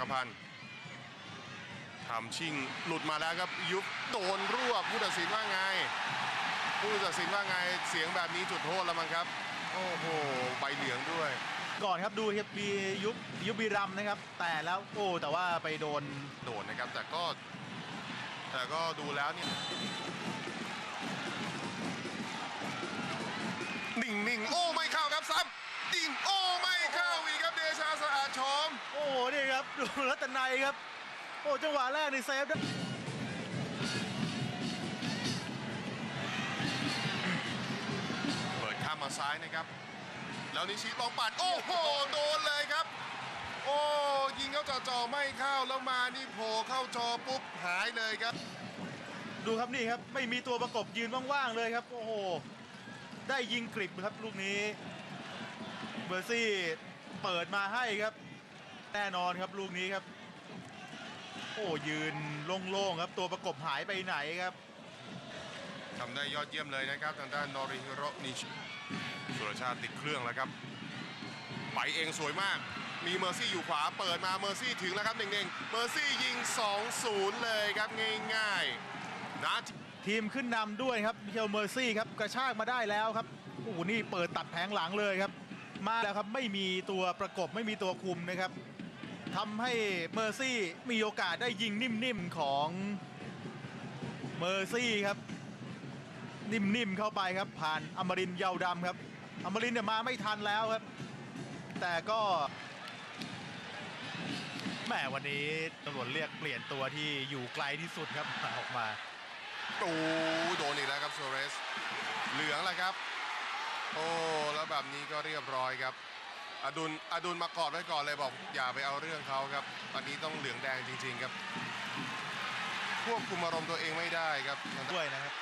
ครับจักรพันธ์ทำชิงหลุดมาแล้วครับยุบโดนรวบผู้ตัดสินว่าไง ผู้ตัดสินว่าไงเสียงแบบนี้จุดโทษแล้วมั้งครับ โอ้โหใบเหลืองด้วย ก่อนครับดูครับมียุบยุบบีรัมย์นะครับ แต่แล้วโอ้แต่ว่าไปโดนโดนนะครับ แต่ก็ แต่ก็ดูแล้วเนี่ย ดูรัตนัยครับ โอ้จังหวะแรกนี่เซฟได้เปิดข้ามมาซ้ายนะครับ แล้วนิชิลองปัดโอ้โหโดนเลยครับ โอ้ยิงเข้าจ่อๆไม่เข้าแล้วมานี่โผล่เข้าจอปุ๊บหายเลยครับ ดูครับนี่ครับไม่มีตัวประกบยืนว่างๆเลยครับโอ้โหได้ยิงกริบครับลูกนี้เบอร์ซี่เปิดมาให้ครับ แน่นอนครับลูกนี้ครับ โอ้ยืนโล่งๆครับ ตัวประกบหายไปไหนครับทำได้ยอดเยี่ยมเลยนะครับ ทางด้านนอริฮิโรนิชิสุรชาติติดเครื่องแล้วครับไปเองสวยมาก มีเมอร์ซี่อยู่ขวาเปิดมาเมอร์ซี่ถึงแล้วครับเด้งๆเมอร์ซี่ยิง 2-0 เลยครับง่ายๆนาทีทีมขึ้นนำด้วยครับมิเชลเมอร์ซี่ครับกระชากมาได้แล้วครับโอ้โหนี่เปิดตัดแผงหลังเลยครับ มาแล้วครับไม่มีตัวประกบไม่มีตัวคุมนะครับ ทำให้เมอร์ซี่มีโอกาสได้ยิงนิ่มๆของเมอร์ซี่ครับ นิ่มๆเข้าไปครับ ผ่านอมรินทร์เยาวดำครับอมรินทร์เนี่ยมาไม่ทันแล้วครับ แต่ก็แหมวันนี้ตำรวจเรียกเปลี่ยนตัวที่อยู่ไกลที่สุดครับออกมาโอ้โดนอีกแล้วครับโซเรส เหลืองแล้วครับ โอ้ แล้วแบบนี้ก็เรียบร้อยครับ อดุลอดุลมากอดไว้ก่อนเลยบอกอย่าไปเอาเรื่องเขาครับตอนนี้ต้องเหลืองแดงจริง ๆ ครับ ควบคุมอารมณ์ตัวเองไม่ได้ครับด้วยนะครับ